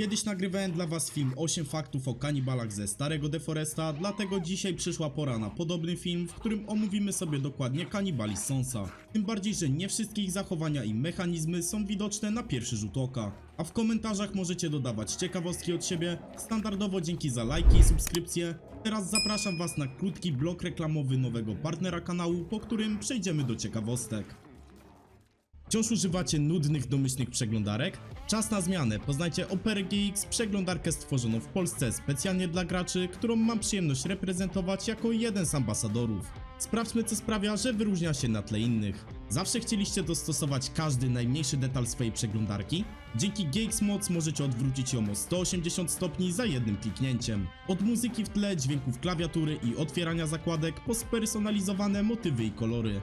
Kiedyś nagrywałem dla was film 8 faktów o kanibalach ze Starego Deforesta, dlatego dzisiaj przyszła pora na podobny film, w którym omówimy sobie dokładnie kanibali Sonsa. Tym bardziej, że nie wszystkie ich zachowania i mechanizmy są widoczne na pierwszy rzut oka. A w komentarzach możecie dodawać ciekawostki od siebie, standardowo dzięki za lajki i subskrypcje. Teraz zapraszam was na krótki blok reklamowy nowego partnera kanału, po którym przejdziemy do ciekawostek. Wciąż używacie nudnych, domyślnych przeglądarek? Czas na zmianę. Poznajcie Opera GX, przeglądarkę stworzoną w Polsce specjalnie dla graczy, którą mam przyjemność reprezentować jako jeden z ambasadorów. Sprawdźmy, co sprawia, że wyróżnia się na tle innych. Zawsze chcieliście dostosować każdy najmniejszy detal swojej przeglądarki? Dzięki GX Mods możecie odwrócić ją o 180 stopni za jednym kliknięciem. Od muzyki w tle, dźwięków klawiatury i otwierania zakładek po spersonalizowane motywy i kolory.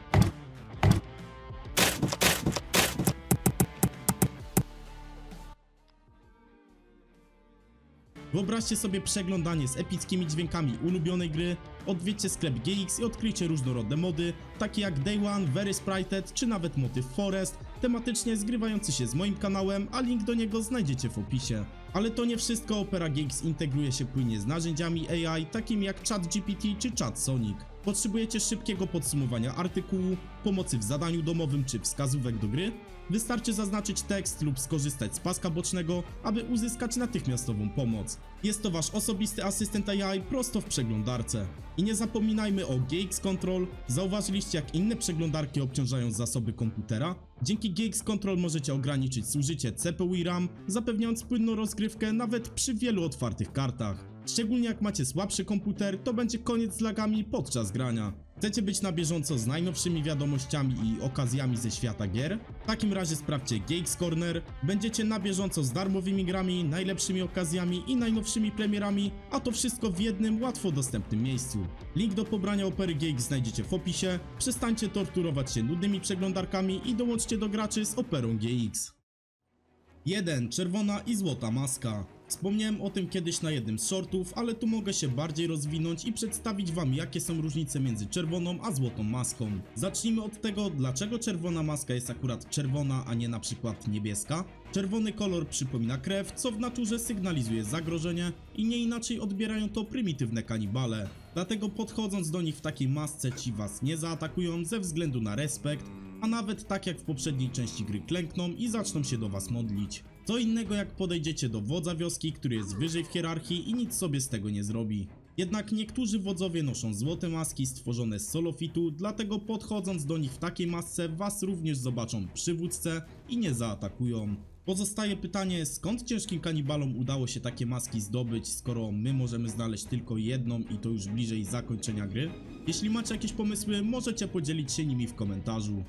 Wyobraźcie sobie przeglądanie z epickimi dźwiękami ulubionej gry, odwiedźcie sklep GX i odkryjcie różnorodne mody, takie jak Day One, Very Sprited czy nawet motyw Forest, tematycznie zgrywający się z moim kanałem, a link do niego znajdziecie w opisie. Ale to nie wszystko, Opera GX integruje się płynnie z narzędziami AI, takimi jak ChatGPT czy ChatSonic. Potrzebujecie szybkiego podsumowania artykułu, pomocy w zadaniu domowym czy wskazówek do gry? Wystarczy zaznaczyć tekst lub skorzystać z paska bocznego, aby uzyskać natychmiastową pomoc. Jest to wasz osobisty asystent AI prosto w przeglądarce. I nie zapominajmy o GX Control. Zauważyliście jak inne przeglądarki obciążają zasoby komputera? Dzięki GX Control możecie ograniczyć zużycie CPU i RAM, zapewniając płynną rozgrywkę nawet przy wielu otwartych kartach. Szczególnie jak macie słabszy komputer, to będzie koniec z lagami podczas grania. Chcecie być na bieżąco z najnowszymi wiadomościami i okazjami ze świata gier? W takim razie sprawdźcie GX Corner, będziecie na bieżąco z darmowymi grami, najlepszymi okazjami i najnowszymi premierami, a to wszystko w jednym łatwo dostępnym miejscu. Link do pobrania Opery GX znajdziecie w opisie, przestańcie torturować się nudnymi przeglądarkami i dołączcie do graczy z Operą GX. 1. Czerwona i złota maska. Wspomniałem o tym kiedyś na jednym z shortów, ale tu mogę się bardziej rozwinąć i przedstawić wam jakie są różnice między czerwoną a złotą maską. Zacznijmy od tego, dlaczego czerwona maska jest akurat czerwona, a nie na przykład niebieska. Czerwony kolor przypomina krew, co w naturze sygnalizuje zagrożenie i nie inaczej odbierają to prymitywne kanibale. Dlatego podchodząc do nich w takiej masce ci was nie zaatakują ze względu na respekt, a nawet tak jak w poprzedniej części gry klękną i zaczną się do was modlić. Co innego jak podejdziecie do wodza wioski, który jest wyżej w hierarchii i nic sobie z tego nie zrobi. Jednak niektórzy wodzowie noszą złote maski stworzone z solofitu, dlatego podchodząc do nich w takiej masce was również zobaczą przywódcę i nie zaatakują. Pozostaje pytanie, skąd ciężkim kanibalom udało się takie maski zdobyć, skoro my możemy znaleźć tylko jedną i to już bliżej zakończenia gry? Jeśli macie jakieś pomysły, możecie podzielić się nimi w komentarzu.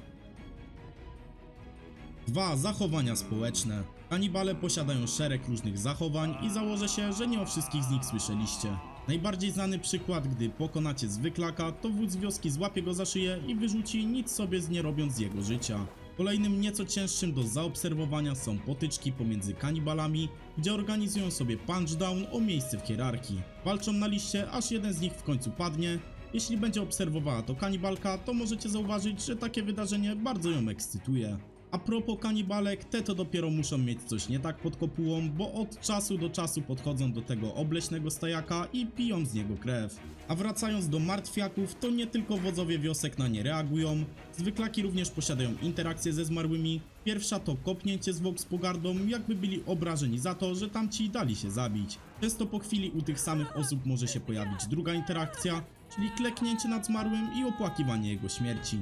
2. Zachowania społeczne. Kanibale posiadają szereg różnych zachowań i założę się, że nie o wszystkich z nich słyszeliście. Najbardziej znany przykład, gdy pokonacie zwyklaka, to wódz wioski złapie go za szyję i wyrzuci nic sobie z nie robiąc z jego życia. Kolejnym nieco cięższym do zaobserwowania są potyczki pomiędzy kanibalami, gdzie organizują sobie punchdown o miejsce w hierarchii. Walczą na liście, aż jeden z nich w końcu padnie. Jeśli będzie obserwowała to kanibalka, to możecie zauważyć, że takie wydarzenie bardzo ją ekscytuje. A propos kanibalek, te to dopiero muszą mieć coś nie tak pod kopułą, bo od czasu do czasu podchodzą do tego obleśnego stajaka i piją z niego krew. A wracając do martwiaków, to nie tylko wodzowie wiosek na nie reagują, zwyklaki również posiadają interakcje ze zmarłymi. Pierwsza to kopnięcie zwłok z pogardą, jakby byli obrażeni za to, że tamci dali się zabić. Często po chwili u tych samych osób może się pojawić druga interakcja, czyli kleknięcie nad zmarłym i opłakiwanie jego śmierci.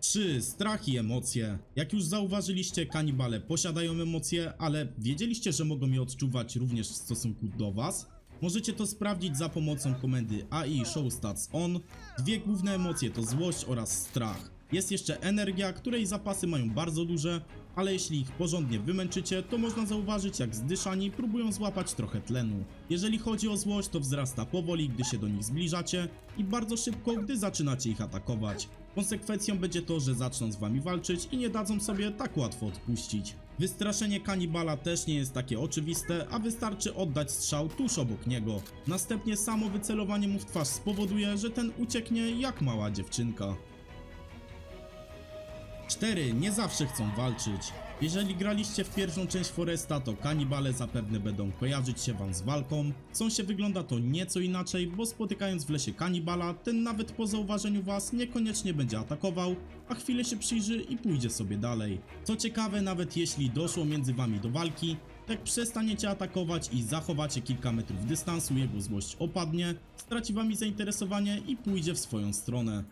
3. Strach i emocje. Jak już zauważyliście, kanibale posiadają emocje, ale wiedzieliście, że mogą je odczuwać również w stosunku do was? Możecie to sprawdzić za pomocą komendy AI Show Stats On. Dwie główne emocje to złość oraz strach. Jest jeszcze energia, której zapasy mają bardzo duże, ale jeśli ich porządnie wymęczycie, to można zauważyć jak zdyszani próbują złapać trochę tlenu. Jeżeli chodzi o złość, to wzrasta powoli, gdy się do nich zbliżacie i bardzo szybko, gdy zaczynacie ich atakować. Konsekwencją będzie to, że zaczną z wami walczyć i nie dadzą sobie tak łatwo odpuścić. Wystraszenie kanibala też nie jest takie oczywiste, a wystarczy oddać strzał tuż obok niego. Następnie samo wycelowanie mu w twarz spowoduje, że ten ucieknie jak mała dziewczynka. 4. Nie zawsze chcą walczyć. Jeżeli graliście w pierwszą część Foresta, to kanibale zapewne będą kojarzyć się wam z walką. W Sąsie wygląda to nieco inaczej, bo spotykając w lesie kanibala, ten nawet po zauważeniu was niekoniecznie będzie atakował, a chwilę się przyjrzy i pójdzie sobie dalej. Co ciekawe, nawet jeśli doszło między wami do walki, jak przestaniecie atakować i zachowacie kilka metrów dystansu, jego złość opadnie, straci wami zainteresowanie i pójdzie w swoją stronę.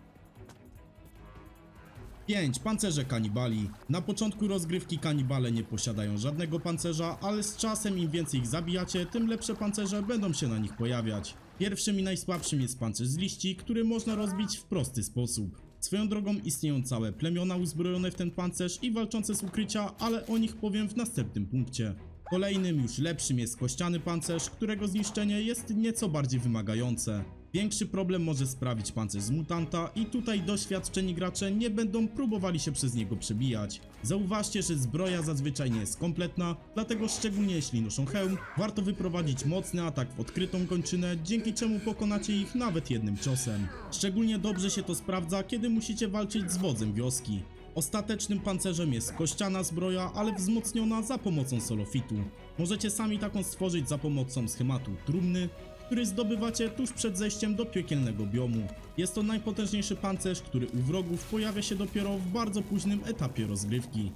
5. Pancerze kanibali. Na początku rozgrywki kanibale nie posiadają żadnego pancerza, ale z czasem im więcej ich zabijacie, tym lepsze pancerze będą się na nich pojawiać. Pierwszym i najsłabszym jest pancerz z liści, który można rozbić w prosty sposób. Swoją drogą istnieją całe plemiona uzbrojone w ten pancerz i walczące z ukrycia, ale o nich powiem w następnym punkcie. Kolejnym, już lepszym jest kościany pancerz, którego zniszczenie jest nieco bardziej wymagające. Większy problem może sprawić pancerz z mutanta i tutaj doświadczeni gracze nie będą próbowali się przez niego przebijać. Zauważcie, że zbroja zazwyczaj nie jest kompletna, dlatego szczególnie jeśli noszą hełm, warto wyprowadzić mocny atak w odkrytą kończynę, dzięki czemu pokonacie ich nawet jednym ciosem. Szczególnie dobrze się to sprawdza, kiedy musicie walczyć z wodzem wioski. Ostatecznym pancerzem jest kościana zbroja, ale wzmocniona za pomocą solofitu. Możecie sami taką stworzyć za pomocą schematu trumny, który zdobywacie tuż przed zejściem do piekielnego biomu. Jest to najpotężniejszy pancerz, który u wrogów pojawia się dopiero w bardzo późnym etapie rozgrywki.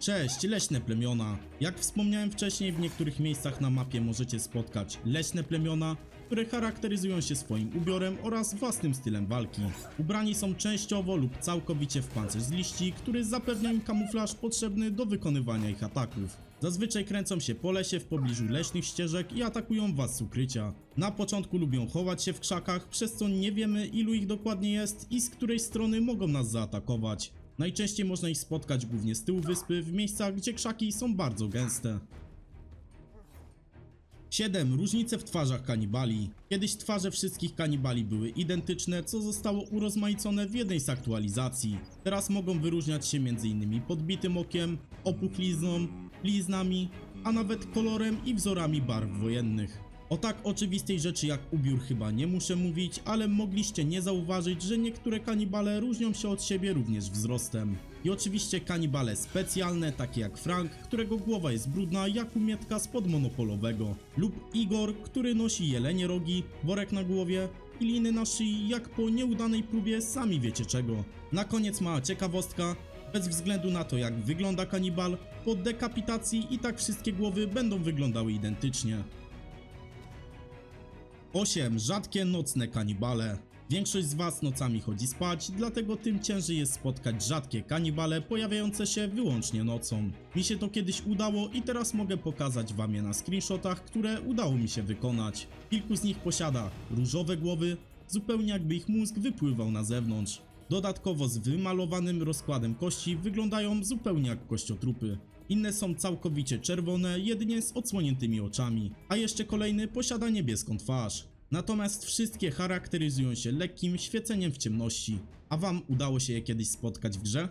Cześć, leśne plemiona. Jak wspomniałem wcześniej, w niektórych miejscach na mapie możecie spotkać leśne plemiona, które charakteryzują się swoim ubiorem oraz własnym stylem walki. Ubrani są częściowo lub całkowicie w pancerz z liści, który zapewnia im kamuflaż potrzebny do wykonywania ich ataków. Zazwyczaj kręcą się po lesie w pobliżu leśnych ścieżek i atakują was z ukrycia. Na początku lubią chować się w krzakach, przez co nie wiemy ilu ich dokładnie jest i z której strony mogą nas zaatakować. Najczęściej można ich spotkać głównie z tyłu wyspy, w miejscach gdzie krzaki są bardzo gęste. 7. Różnice w twarzach kanibali. Kiedyś twarze wszystkich kanibali były identyczne, co zostało urozmaicone w jednej z aktualizacji. Teraz mogą wyróżniać się m.in. podbitym okiem, opuchlizną, bliznami, a nawet kolorem i wzorami barw wojennych. O tak oczywistej rzeczy jak ubiór chyba nie muszę mówić, ale mogliście nie zauważyć, że niektóre kanibale różnią się od siebie również wzrostem. I oczywiście kanibale specjalne, takie jak Frank, którego głowa jest brudna jak umietka spod monopolowego, lub Igor, który nosi jelenie rogi, worek na głowie i liny na szyi jak po nieudanej próbie sami wiecie czego. Na koniec mała ciekawostka, bez względu na to jak wygląda kanibal, po dekapitacji i tak wszystkie głowy będą wyglądały identycznie. 8. Rzadkie nocne kanibale. Większość z Was nocami chodzi spać, dlatego tym ciężej jest spotkać rzadkie kanibale pojawiające się wyłącznie nocą. Mi się to kiedyś udało i teraz mogę pokazać Wam je na screenshotach, które udało mi się wykonać. Kilku z nich posiada różowe głowy, zupełnie jakby ich mózg wypływał na zewnątrz. Dodatkowo z wymalowanym rozkładem kości wyglądają zupełnie jak kościotrupy. Inne są całkowicie czerwone, jedynie z odsłoniętymi oczami, a jeszcze kolejny posiada niebieską twarz. Natomiast wszystkie charakteryzują się lekkim świeceniem w ciemności. A wam udało się je kiedyś spotkać w grze?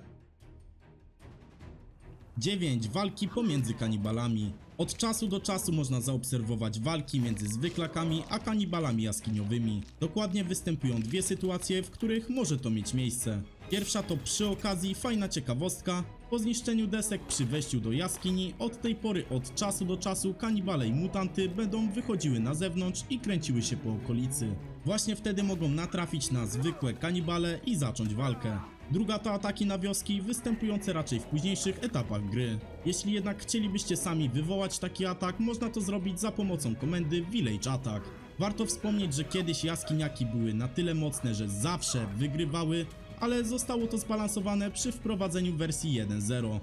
9. Walki pomiędzy kanibalami. Od czasu do czasu można zaobserwować walki między zwyklakami a kanibalami jaskiniowymi. Dokładnie występują dwie sytuacje, w których może to mieć miejsce. Pierwsza to przy okazji fajna ciekawostka. Po zniszczeniu desek przy wejściu do jaskini, od tej pory od czasu do czasu kanibale i mutanty będą wychodziły na zewnątrz i kręciły się po okolicy. Właśnie wtedy mogą natrafić na zwykłe kanibale i zacząć walkę. Druga to ataki na wioski, występujące raczej w późniejszych etapach gry. Jeśli jednak chcielibyście sami wywołać taki atak, można to zrobić za pomocą komendy Village Attack. Warto wspomnieć, że kiedyś jaskiniaki były na tyle mocne, że zawsze wygrywały, ale zostało to zbalansowane przy wprowadzeniu wersji 1.0.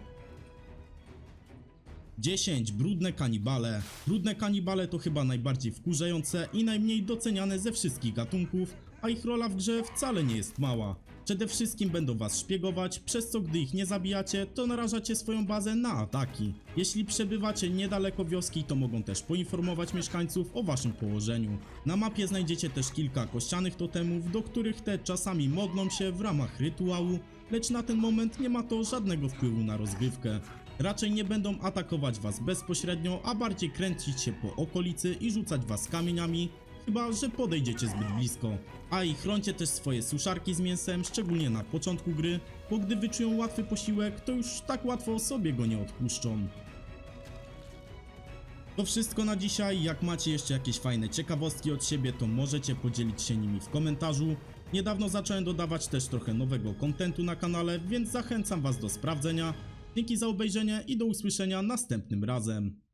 10. Brudne kanibale. Brudne kanibale to chyba najbardziej wkurzające i najmniej doceniane ze wszystkich gatunków, a ich rola w grze wcale nie jest mała. Przede wszystkim będą was szpiegować, przez co gdy ich nie zabijacie, to narażacie swoją bazę na ataki. Jeśli przebywacie niedaleko wioski, to mogą też poinformować mieszkańców o waszym położeniu. Na mapie znajdziecie też kilka kościanych totemów, do których te czasami modlą się w ramach rytuału, lecz na ten moment nie ma to żadnego wpływu na rozgrywkę. Raczej nie będą atakować was bezpośrednio, a bardziej kręcić się po okolicy i rzucać was kamieniami, chyba że podejdziecie zbyt blisko. A i chroncie też swoje suszarki z mięsem, szczególnie na początku gry, bo gdy wyczują łatwy posiłek, to już tak łatwo sobie go nie odpuszczą. To wszystko na dzisiaj. Jak macie jeszcze jakieś fajne ciekawostki od siebie, to możecie podzielić się nimi w komentarzu. Niedawno zacząłem dodawać też trochę nowego kontentu na kanale, więc zachęcam Was do sprawdzenia. Dzięki za obejrzenie i do usłyszenia następnym razem.